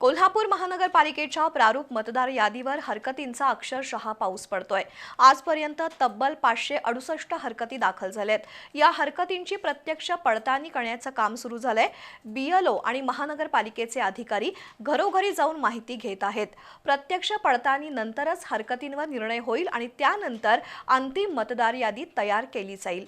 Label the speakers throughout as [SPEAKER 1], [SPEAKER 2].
[SPEAKER 1] कोल्हापूर महानगरपालिकेच्या प्रारूप मतदार यादीवर हरकतींचा अक्षरशः पाऊस पडतोय. आजपर्यंत तब्बल पाचशे अडुसष्ट हरकती दाखल झाल्यात या हरकतींची प्रत्यक्ष पडताळणी करण्याचं काम सुरू झालंय. बीएलओ आणि महानगरपालिकेचे अधिकारी घरोघरी जाऊन माहिती घेत आहेत. प्रत्यक्ष पडताळणीनंतरच हरकतींवर निर्णय होईल आणि त्यानंतर अंतिम मतदार यादी तयार केली जाईल.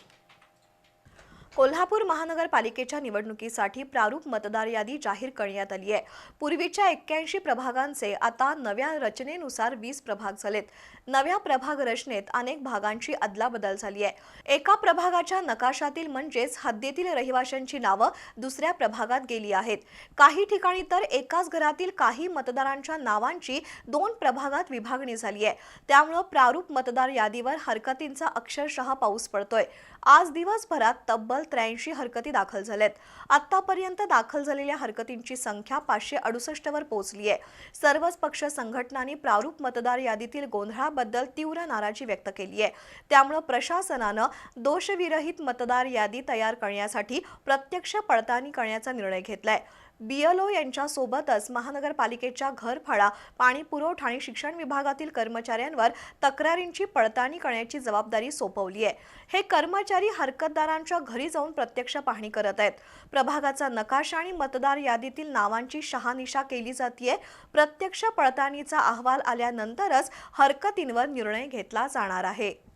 [SPEAKER 1] कोल्हापूर महानगरपालिकेच्या निवडणुकीसाठी प्रारूप मतदार यादी जाहीर करण्यात आली आहे. पूर्वीच्या एक्क्याऐंशी प्रभागांचे आता नव्या रचनेनुसार वीस प्रभाग झालेत. नव्या प्रभाग रचनेत अनेक भागांची अदलाबदल झाली आहे. एका प्रभागाच्या नकाशातील म्हणजेच हद्दीतील रहिवाशांची नावं दुसऱ्या प्रभागात गेली आहेत. काही ठिकाणी तर एकाच घरातील काही मतदारांच्या नावांची दोन प्रभागात विभागणी झाली आहे. त्यामुळं प्रारूप मतदार यादीवर हरकतींचा अक्षरशः पाऊस पडतोय. आज दिवसभरात तब्बल त्र्याऐंशी हरकती दाखल झाल्यात आतापर्यंत दाखल झालेल्या हरकतींची संख्या पाचशे अडुसष्ट वर पोहोचली आहे. सर्वच पक्ष संघटनांनी प्रारूप मतदार यादीतील गोंधळाबद्दल तीव्र नाराजी व्यक्त केली आहे. त्यामुळं प्रशासनानं दोषविरहित मतदार यादी तयार करण्यासाठी प्रत्यक्ष पडताळणी करण्याचा निर्णय घेतलाय. बीएलओ यांच्यासोबतच महानगरपालिकेच्या घरफळा पाणी पुरवठा आणि शिक्षण विभागातील कर्मचाऱ्यांवर तक्रारींची पडताळणी करण्याची जबाबदारी सोपवली आहे. हे कर्मचारी हरकतदारांच्या घरी जाऊन प्रत्यक्ष पाहणी करत आहेत. प्रभागाचा नकाशा आणि मतदार यादीतील नावांची शहानिशा केली जाते प्रत्यक्ष पडताळणीचा अहवाल आल्यानंतरच हरकतींवर निर्णय घेतला जाणार आहे.